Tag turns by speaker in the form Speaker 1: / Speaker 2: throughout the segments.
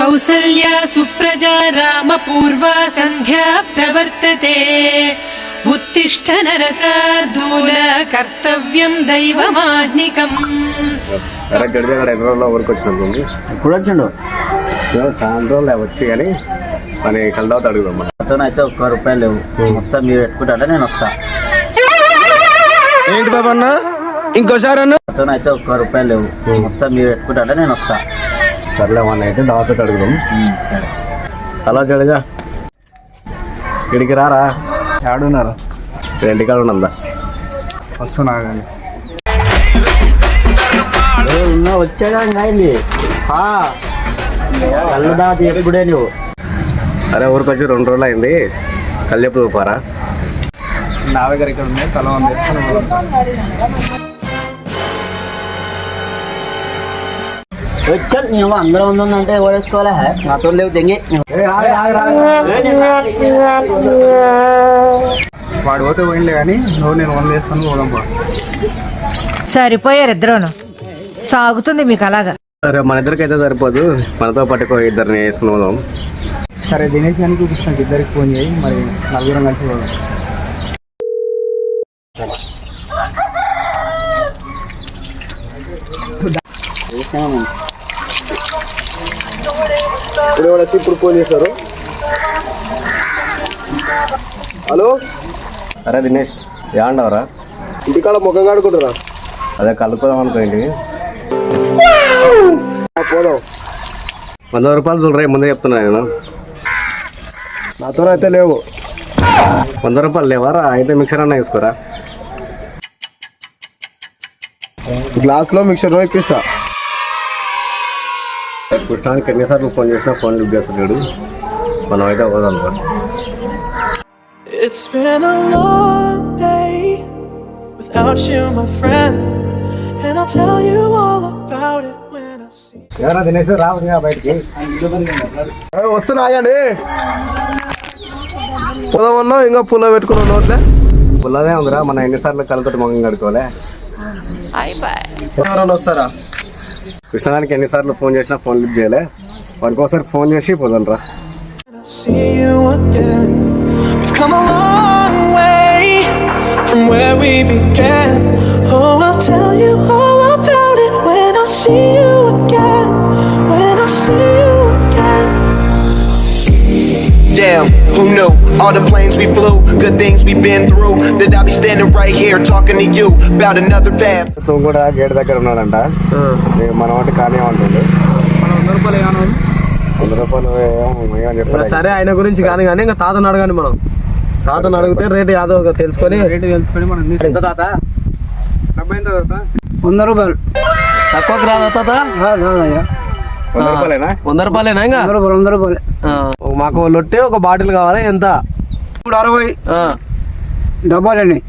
Speaker 1: కౌసల్యా సుప్రజా రామపూర్వా సంధ్యా ప్రవర్తతే. ఉత్తిష్ట నరసార్దూల కర్తవ్యం దైవమాహ్నికం
Speaker 2: అరే గడిదే కూడా ఎన్ని రోజుల్లో ఊరికి వచ్చినట్టుంది
Speaker 3: ఎప్పుడు వచ్చిండు
Speaker 2: ఏమో చాలా రోజులు వచ్చి కానీ మన కలదావత అడుగుదాం
Speaker 3: అతను అయితే ఒక్క రూపాయలు లేవు. మొత్తం మీరు నేను వస్తా.
Speaker 4: ఏంటి ఇంకోసారి అన్న?
Speaker 3: అతను అయితే ఒక్క రూపాయలు లేవు. మొత్తం మీరు పెట్టుకుంటే నేను వస్తా.
Speaker 2: సర్లే అయితే దావత అడుగుదాం. హలో జడేజా. ఇడికి రారా?
Speaker 4: ఆడున్నారు
Speaker 2: ఇంటికాడ ఉన్నదా
Speaker 4: వస్తున్నా కానీ
Speaker 3: వచ్చాగా అయింది కళ్ళు దాటి ఎప్పుడే నువ్వు.
Speaker 2: అరే ఊరికి వచ్చి రెండు రోజులు అయింది కళ్ళెప్పుడు పోరా
Speaker 4: నా దగ్గర ఇక్కడ ఉన్నాయి తల వంద
Speaker 3: వచ్చాను నువ్వు అందరూ ఉందంటే ఓడేసుకోవాలా నాతో లేవు తెంగి
Speaker 4: వాడు పోతే పోయిండే కానీ నువ్వు నేను వంద వేసుకొని పోదాం
Speaker 5: సరిపోయారు ఇద్దరును. సాగుతుంది మీకు అలాగా.
Speaker 2: సరే మన ఇద్దరికి అయితే సరిపోదు. మనతో పట్టుకో ఇద్దరిని వేసుకుని పోదాం.
Speaker 4: సరే దినేష్ గారికి కృష్ణకి ఇద్దరికి ఫోన్ చేయి. మరి నలుగురం కలిసి పోదాం. ఇప్పుడు వచ్చి ఇప్పుడు ఫోన్ చేశారు. హలో?
Speaker 2: అరే దినేష్ ఏమండవరా?
Speaker 4: ఇంటికాడ ముఖం కాడుకుంటురా?
Speaker 2: అదే కలుపుదాం అనుకోండి.
Speaker 4: పోదాం.
Speaker 2: వంద రూపాయలు చూడరా ముందే చెప్తున్నా నేను.
Speaker 4: నాతో అయితే లేవు.
Speaker 2: వంద రూపాయలు లేవారా? అయితే మిక్సర్ అన్న వేసుకోరా?
Speaker 4: గ్లాస్లో మిక్సర్ ఇప్పిస్తా
Speaker 2: కృష్ణానికి ఎన్నిసార్లు ఫోన్ చేసినా ఫోన్ లిఫ్ట్ చేస్తున్నాడు మనం అయితే పోదాం.
Speaker 6: It's been a long day without you, my friend. And I'll tell you all about it when I see.
Speaker 2: ఎవరా దినేష్ రావు బయటికి
Speaker 4: వస్తున్నా ఆగండి పోదామన్నా ఇంకా పుల్ల పెట్టుకున్నాం నోట్లే
Speaker 2: పుల్లదే ఉందిరా మనం ఎన్నిసార్లు కలుతోటి మొగం కడుకోలే
Speaker 4: ఎవరైనా వస్తారా
Speaker 2: కృష్ణదానికి ఎన్నిసార్లు ఫోన్ చేసినా ఫోన్ లిఫ్ట్ చేయలే వాడికి ఒకసారి ఫోన్ చేసి పోదాం రా
Speaker 6: Tell you all about it when I see you again
Speaker 7: knew? All the planes we flew, good things we've been through. That I'll be standing right here talking to you about another path.
Speaker 2: కూడా gate దగ్గర ఉన్నాడంట. మన వాటి కానీ ఉంటుంది.
Speaker 4: వంద రూపాయలు సరే ఆయన గురించి కానీ కానీ ఇంకా తాతను అడగండి మనం. తాతను అడిగితే రేటు యాదో తెలుసుకొని. రేటు తెలుసుకొని మనం
Speaker 2: ఎంత తాత?
Speaker 4: డబ్బై ఎంత తాత? వంద రూపాయలు. తక్కువకి రాదా తాత?
Speaker 2: వంద రూపాయలేనా
Speaker 4: ఇంకా వంద రూపాయలు మాకు లొట్టే ఒక బాటిల్ కావాలి ఎంత ఇప్పుడు అరవై డబ్బాలండి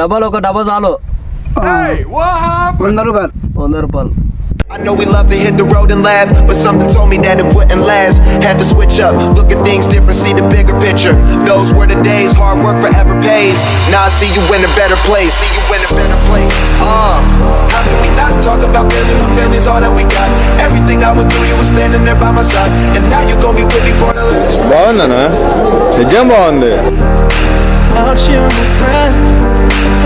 Speaker 4: డబ్బాలు ఒక డబ్బా చాలు వంద రూపాయలు వంద రూపాయలు
Speaker 7: I know we love to hit the road and laugh, but something told me that it wouldn't last. Had to switch up, look at things different, see the bigger picture. Those were the days, hard work forever pays. Now I see you in a better place. See you in a better place. Uh, how can we not talk about family when family's all that we got? Everything I went through, you were standing there by my side, and now you gon' be with me for the last.
Speaker 8: బాగుందనా నిజం బాగుంది
Speaker 6: Without you, my friend.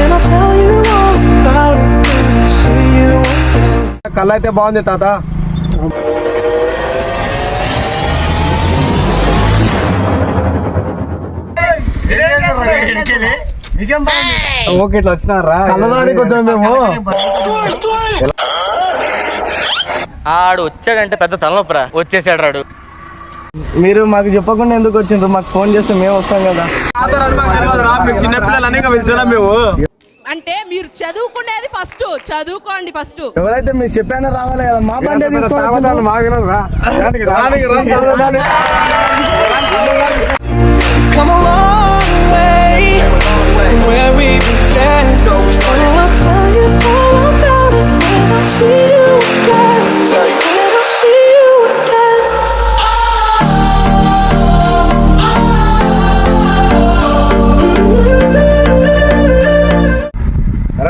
Speaker 6: And I'll tell you all about it when I see you again.
Speaker 4: కళ్ళ అయితే బాగుంది తాత okay ఇట్లా వచ్చినారా కళ్ళదానికి వచ్చాం మేము
Speaker 9: ఆడు వచ్చాడంటే పెద్ద తలనొప్పరా. వచ్చేసాడు రాడు
Speaker 4: మీరు మాకు చెప్పకుండా ఎందుకు వచ్చిండ్రు? మాకు ఫోన్ చేస్తే మేము వస్తాం కదా.
Speaker 10: అంటే మీరు చదువుకునేది ఫస్ట్ చదువుకోండి ఫస్ట్
Speaker 4: ఎవరైతే మీరు చెప్పానో రావాలి కదా. మా బండి తీసుకోవాలి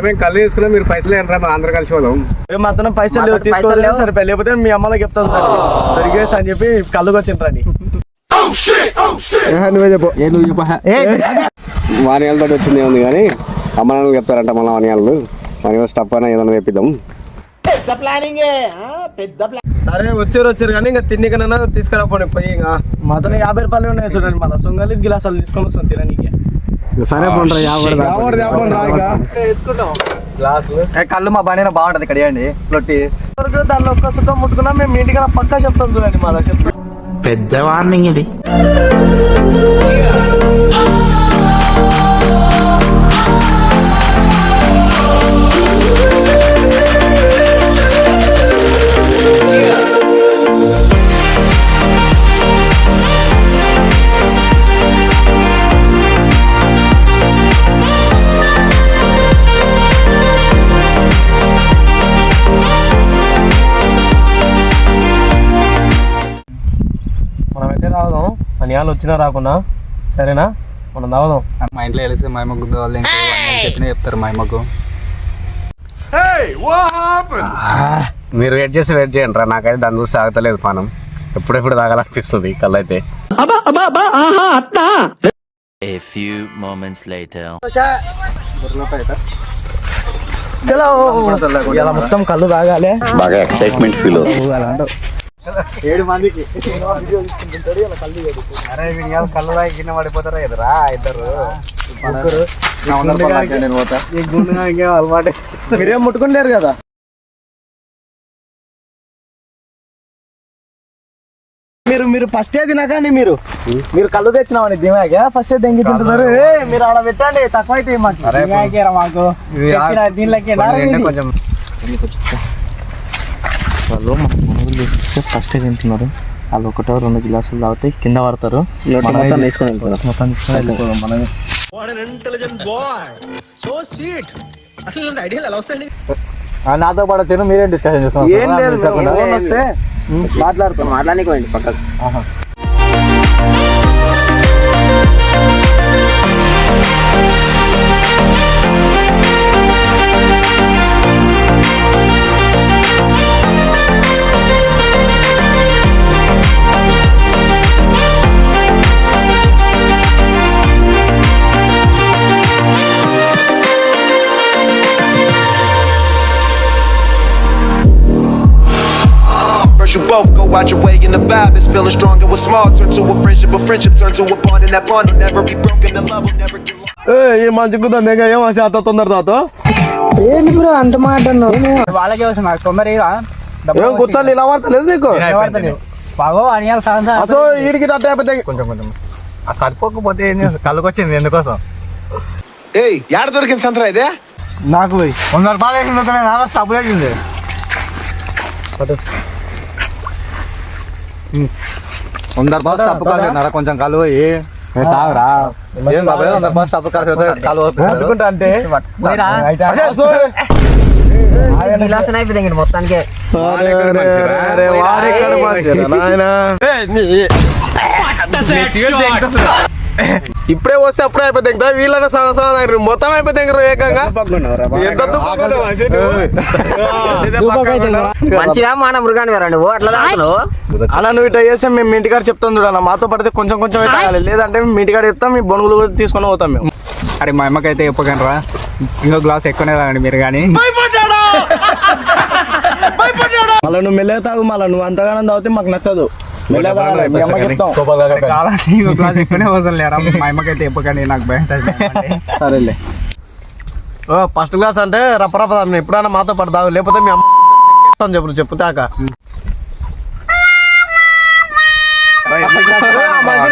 Speaker 2: మేము కళ్ళు తీసుకున్నాం మీరు పైసలు ఏంట్రా మా అందరు కలిసి పోదాం.
Speaker 4: మేము అతను పైసలు లేవు తీసుకోలేదు సరే లేకపోతే మీ అమ్మకి చెప్తాను దొరికేసి అని చెప్పి కళ్ళుకి వచ్చిండ్రండి
Speaker 2: నువ్వే చెప్పు. వాణియాలతో వచ్చింది ఉంది కానీ అమ్మ నాన్నలు చెప్తారంట మళ్ళీ వాణియాలు మన స్టప్ అయినా ఏదైనా తెప్పిద్దాం
Speaker 4: సరే వచ్చారు వచ్చారు కానీ ఇంకా తిన్నికనైనా తీసుకురాపోండి పోయి ఇంకా. మాతో యాభై రూపాయలు ఉన్నాయి చూడండి మళ్ళీ సొంగలి గిలాసాలు తీసుకొని వస్తాం తిననీకి.
Speaker 2: సరే పండ్రా
Speaker 4: కళ్ళు మా బండి బాగుంటది ఇక్కడ ఇవ్వండి లొట్టి. దానిలో ఒక్క సుఖం ముట్టుకున్నా మేము ఇంటికి పక్కా చెప్తాం చూడండి మా చెప్తాం.
Speaker 6: పెద్ద వార్నింగ్ ఇది.
Speaker 4: అనియాలు వచ్చినా రాకున్నా సరేనా? మనం తాగుదాం
Speaker 11: మా ఇంట్లో వెలిసి మా అమ్మకు వాళ్ళు చెప్పినా చెప్తారు మా అమ్మకు
Speaker 2: మీరు వెయిట్ చేసి వెయిట్ చేయండి రా నాకైతే దాన్ని చూసి ఆగతలేదు పానం. ఎప్పుడెప్పుడు తాగాలనిపిస్తుంది కళ్ళు అయితే.
Speaker 12: A few moments later.
Speaker 4: చలో! ఇలా మొత్తం కళ్ళు తాగాలి
Speaker 12: బాగా ఎక్సైట్మెంట్ ఫీల్
Speaker 4: ఏడు మందికి.
Speaker 2: అరే వీడియాలు కళ్ళు తాగి కింద పడిపోతారా? ఎదురా ఇద్దరు.
Speaker 4: గుండె అలవాటే. మీరేం ముట్టుకుంటారు కదా? మీరు మీరు ఫస్ట్ ఏ తినకండి మీరు. మీరు కళ్ళు తెచ్చినామని దిమాగా ఫస్ట్ ఏ దెంగి తింటున్నారు? మీరు ఆడ పెట్టండి తక్కువ అయితే మాకు. మాకు దీనిలోకి
Speaker 11: కొంచెం
Speaker 3: వాళ్ళు మన మనోళ్ళు తీసుకొస్తే ఫస్ట్ తింటున్నారు. వాళ్ళు ఒకటో రెండు గ్లాసులు తాగితే కింద పడతారు. మొత్తం తీసుకొని మొత్తం తీసుకొని వెళ్ళిపోదాం మనమే.
Speaker 4: నాతో పాటు తిను మీరేం డిస్కషన్ చేస్తున్నారు? ఏం లేదు ఫోన్ వస్తే మాట్లాడుతాం
Speaker 3: మాట్లాడానికి పోయింది పక్కకు.
Speaker 7: Out your way and the vibe is feeling strong and what's small turn to a friendship, a friendship turn to a bond and that bond will never be broken, the love will never get lost.
Speaker 4: ఏ మంచి కుదండి ఇంకా ఏమో శాత తొందర తాత
Speaker 3: వాళ్ళకే వచ్చి మాకు తొందర
Speaker 4: ఏం గుర్తాలు ఇలా పడతలేదు నీకు
Speaker 3: బాగో సాధన
Speaker 4: అసలు వీడికి అట్ట అయిపోతే
Speaker 11: కొంచెం కొంచెం ఆ సరిపోకపోతే ఏం చేస్తాం కళ్ళకి వచ్చింది ఎందుకోసం
Speaker 7: ఏయ్ యాడ దొరికింది సంతరా ఇదే
Speaker 4: నాకు
Speaker 11: వంద రూపాయలు వేసింది సబ్బు వేసింది వంద రూపాయలు సబ్బు కాలు కొంచెం తాగరా ఏం బాబాయ్ వంద రూపాయలు సబ్బు కాలు
Speaker 4: అంటే
Speaker 5: అయిపోయింది మొత్తానికి
Speaker 4: వాడెక్కడ ఇప్పుడే వస్తే అప్పుడే అయిపోతే ఇంకా వీళ్ళని సగం సగం దగ్గర మొత్తం అయిపోతే ఇంకా ఏకంగా? ఎంత?
Speaker 3: మంచిగా మన మృగాన్ని వేరండి ఓ అట్లా
Speaker 4: అలా నువ్వు ఇట్లా చేస్తే మేము మీ ఇంటికాడ చెప్తాం చూడన్న మాతో పడితే కొంచెం కొంచెం అయితే. లేదంటే మీ ఇంటికాడ చెప్తాం మీ బొనుగులు కూడా తీసుకొని పోతాం మేము.
Speaker 11: అరే మా అమ్మకైతే చెప్పకండి రా. ఇంకో గ్లాస్ ఎక్కువనే తాగండి మీరు కానీ.
Speaker 4: మళ్ళీ నువ్వు మెల్లగా తాగు మళ్ళీ నువ్వు అంతగానం తాగితే మాకు నచ్చదు.
Speaker 11: అమ్మకైతే నాకు.
Speaker 4: సరేలే. ఓ ఫస్ట్ క్లాస్ అంటే రప్ప రప్ప తాగు. ఎప్పుడైనా మాతో పాటు తాగు. లేకపోతే మీ అమ్మ చెప్పు చెప్పు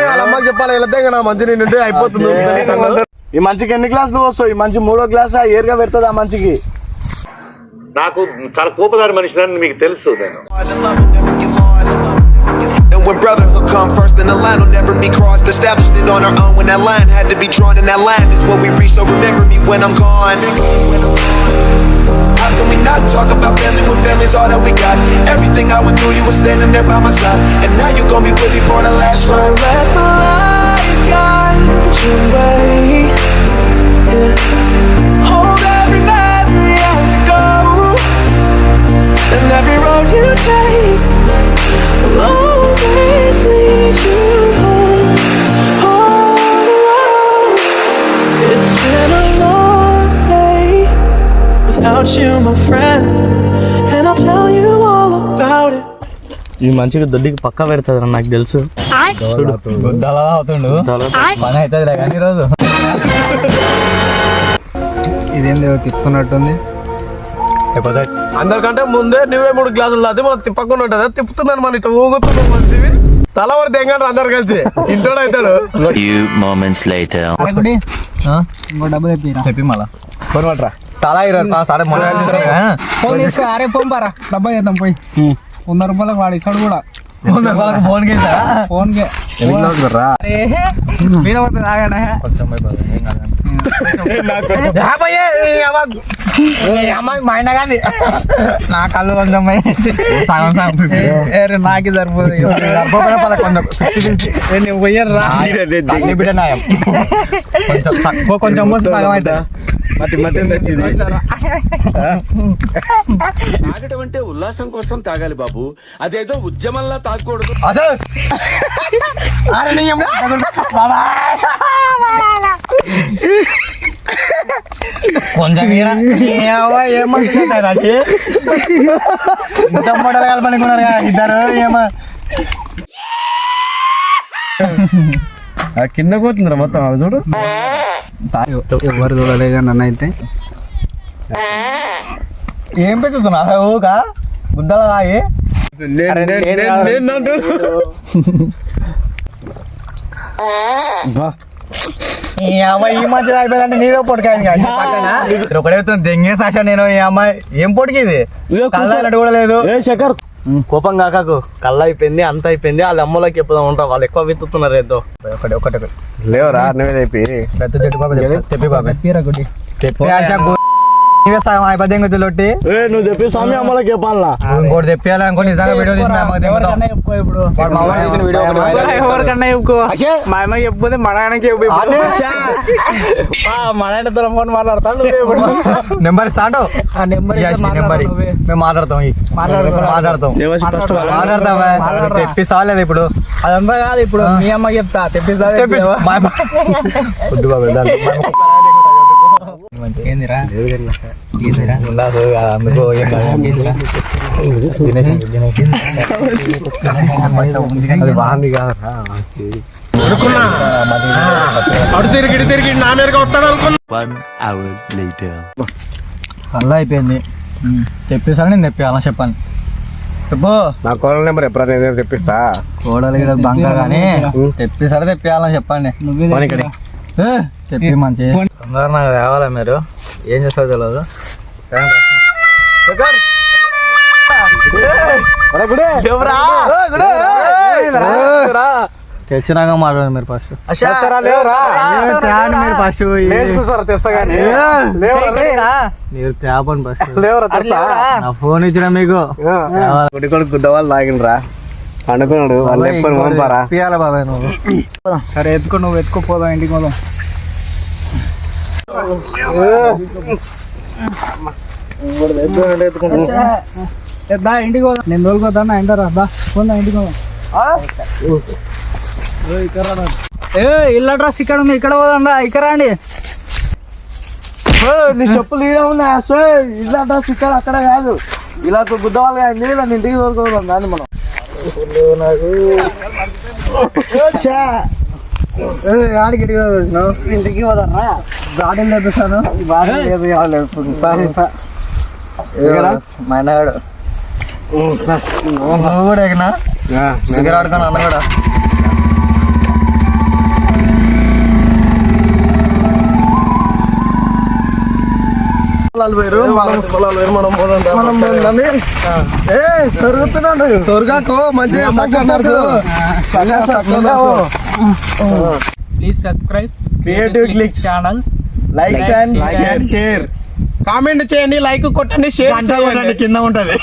Speaker 4: వాళ్ళ అమ్మకి చెప్పాలి. వెళ్తే నా మంచి నేను అయిపోతుంది ఈ మంచికి ఎన్ని గ్లాసులు వస్తావు? ఈ మంచి మూడో గ్లాస్ ఏరుగా పెడుతుంది ఆ మంచికి?
Speaker 12: నాకు చాలా కోపదారి మనిషి మీకు తెలుసు నేను.
Speaker 7: moment when brotherhood come first and the line will never be crossed. Established it on our own when that line had to be drawn, and that line is what we reach. So remember me when I'm gone. How can we not talk about family when family's all that we got? Everything I went through, you were standing there by my side, and now you're gonna be with me for the last so ride.
Speaker 6: Let the light guide your way. Yeah. Hold every memory as you go, and every road you take. Lord. It.
Speaker 3: ఈ మంచిగా దొడ్డికి పక్క పెడతారు నాకు తెలుసు.
Speaker 11: అవుతుండు. పని అవుతుంది కానీ ఈరోజు. ఇదేంది తిప్పుతున్నట్టుంది.
Speaker 4: అందరికంటే ముందే నువ్వే మూడు గ్లాసులు తాగితే మనం తిప్పకుండా ఉంటుందా. తిప్పుతున్నాను మన ఇట్లా ఊగుతున్నాం మంచివి తల వరకు తెంగండి అందరు కలిసి. ఇంటోడు అవుతాడు.
Speaker 11: చెప్పి మళ్ళా. తలా ఇరవై సరే మొన్న
Speaker 5: ఫోన్ తీసుకో అరే పంపారా డబ్బా చేద్దాం పోయి. వంద రూపాయలకు వాడు ఇస్తాడు కూడా.
Speaker 11: ఫోన్.
Speaker 4: మా కానీ
Speaker 11: నా కళ్ళు కొంచెం సగం సగం
Speaker 5: నాకే సరిపోదు.
Speaker 11: కొంచెం
Speaker 5: నేను పోయాను రా.
Speaker 11: బిడ్డ కొంచెం తక్కువ కొంచెం సగం అవుతుంది.
Speaker 4: మతి మతి
Speaker 12: తాగటం అంటే ఉల్లాసం కోసం తాగాలి బాబు. అదేదో ఉద్యమంలా తాగకూడదు.
Speaker 11: కొంచెం మీరా ఏమంటున్నారు అది? ఇంత మూడలు కలపనుకున్నారు కదా ఇద్దరు ఏమో.
Speaker 4: కింద పోతుందిరా మొత్తం చూడు.
Speaker 11: ఎవరు చూడలేదు నన్ను అయితే. ఏం పెట్టుతున్నా ఊగా బుద్ధలు తాగి ఈ అమ్మాయి ఈ మధ్య అయిపోయిందంటే నీదో కదా. పక్కన ఒకటే నేను ఈ అమ్మాయి. ఏం పొడికి ఇది? కళ్ళ కూడా లేదు.
Speaker 4: శేఖర్ కోపం కాకకు కళ్ళ అయిపోయింది అంత అయిపోయింది వాళ్ళ అమ్మలకి చెప్పుదాం ఉంటాం. వాళ్ళు ఎక్కువ విత్తుతున్నారు ఏదో.
Speaker 11: ఒకటి ఒకటి
Speaker 2: లేవరా? నువ్వే చెప్పి
Speaker 11: పెద్ద చెట్టు బాబా చెప్పి. బాబా. నీవే సగం అయిపోద్ది గుర్తులొట్టి
Speaker 4: ఏ నువ్వు చెప్పి స్వామి అమ్మలకి చెప్పాలనా?
Speaker 11: ఇంకోటి తెప్పియాలి అనుకో నిజంగా వీడియో తీసి మా అమ్మకి తెప్పుతాం.
Speaker 5: ఇప్పుడు.
Speaker 11: వీడియో.
Speaker 5: ఎవరికన్నా చెప్పుకో మా అమ్మ చెప్పితే చెప్పు ఫోన్ నువ్వే.
Speaker 11: నెంబర్ ఇస్తాడు
Speaker 5: ఆ నెంబర్
Speaker 11: నెంబర్
Speaker 5: నువ్వే.
Speaker 11: మేము మాట్లాడతాం.
Speaker 5: మాట్లాడతాం.
Speaker 11: లేదా ఇప్పుడు?
Speaker 5: అదంతా కాదు ఇప్పుడు మీ అమ్మకి చెప్తా తెప్పిస్తా
Speaker 11: తెప్పి- మా అమ్మ- వద్దు బాబు, దాంట్లో మా అమ్మ ఏందిరా? అందుకో.
Speaker 2: అది బాగుంది కాదరా
Speaker 4: అడు తిరిగి తిరిగి నా మీదకి వస్తాడు అనుకున్నా.
Speaker 13: One hour later.
Speaker 11: అలా అయిపోయింది. తెప్పిస్తాను నేను తెప్పియాలా చెప్పండి. చెప్పు.
Speaker 2: నా కోడల నెంబర్ ఎప్పుడైనా నేనే తెప్పిస్తా?
Speaker 11: కోడలు గిడ బంక కానీ తెప్పిస్తారా? తెప్పియాలని చెప్పండి.
Speaker 2: పోనీ
Speaker 11: తెప్పి మంచి తొందరగా నాకు తేవాలా మీరు? ఏం చేస్తారో తెలియదు తెచ్చినాక మాట్లాడండి మీరు ఫస్ట్. మీరు ఫస్ట్ మీరు తేపండి ఫస్ట్. నా ఫోన్ ఇచ్చిన మీకు.
Speaker 2: కొడి కొడుకు గుద్దవాళ్ళు తాగినరా అనుకున్నాడు వాళ్ళు ఎప్పుడు పంపారా
Speaker 11: పియాల బాబాయ్ నువ్వు.
Speaker 5: సరే ఎత్తుకో నువ్వు ఎత్తుకోపోదాం ఇంటికి పోదాం. దా ఇంటికి పోదాం? నేను తోలుకోదా ఎంత రా దా పోదా ఇంటికి పోదాం. ఏ ఇల్ల అడ్రస్ ఇక్కడ ఉంది ఇక్కడ పోదాం రా ఇక్కడ రండి.
Speaker 4: నీ చెప్పులు ఈడ ఉన్నాయి అసలు ఇలా అడ్రస్ ఇక్కడ అక్కడ కాదు. ఇలా గుద్దవాళ్ళు కాదు నీళ్ళ ఇంటికి దొరకదాం దాన్ని మనం.
Speaker 11: ఆడికి
Speaker 4: ఇంటికి పోదారా
Speaker 11: గార్డెన్ తెప్పిస్తాను మా అన్నగాడు. నువ్వు కూడా ఎగినా? దగ్గర ఆడుకోను అన్న కూడా
Speaker 4: పొలాలు వేరు మనం పొలాలు వేరు మనం పోదాం ఏ సరుగుతున్నాడు. సొరగాకు మంచిగా
Speaker 5: please subscribe
Speaker 4: creative clicks
Speaker 5: channel
Speaker 4: like and share comment చేయండి లైక్ కొట్టండి షేర్ చేయండి.
Speaker 11: కింద ఉంటది.